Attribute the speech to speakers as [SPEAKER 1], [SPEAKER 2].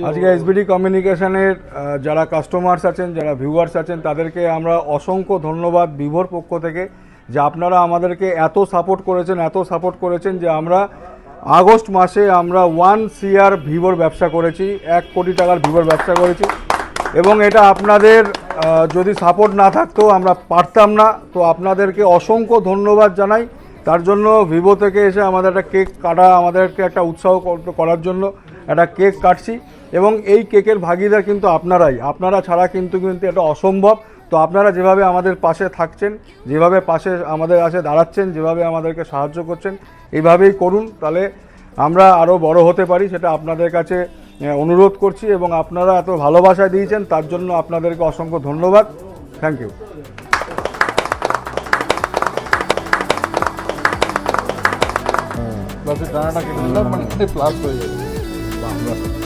[SPEAKER 1] আজকে এসবিডি কমিউনিকেশনের যারা কাস্টমার্স আছেন, যারা ভিউয়ার্স আছেন, তাদেরকে আমরা অসংখ্য ধন্যবাদ ভিভোর পক্ষ থেকে যে আপনারা আমাদেরকে এত সাপোর্ট করেছেন, এত সাপোর্ট করেছেন যে আমরা আগস্ট মাসে আমরা ওয়ান সিআর ভিভোর ব্যবসা করেছি, এক কোটি টাকার ভিভোর ব্যবসা করেছি। এবং এটা আপনাদের যদি সাপোর্ট না থাকতো আমরা পারতাম না। তো আপনাদেরকে অসংখ্য ধন্যবাদ জানাই। তার জন্য ভিভো থেকে এসে আমাদের একটা কেক কাটা, আমাদেরকে একটা উৎসাহ করার জন্য একটা কেক কাটছি। এবং এই কেকের ভাগিদার কিন্তু আপনারাই। আপনারা ছাড়া কিন্তু কিন্তু এটা অসম্ভব। তো আপনারা যেভাবে আমাদের পাশে থাকছেন, যেভাবে পাশে আমাদের কাছে দাঁড়াচ্ছেন, যেভাবে আমাদেরকে সাহায্য করছেন, এইভাবেই করুন। তাহলে আমরা আরও বড় হতে পারি সেটা আপনাদের কাছে অনুরোধ করছি এবং আপনারা এত ভালোবাসা দিয়েছেন, তার জন্য আপনাদেরকে অসংখ্য ধন্যবাদ। থ্যাংক ইউ
[SPEAKER 2] प्लस हो जाए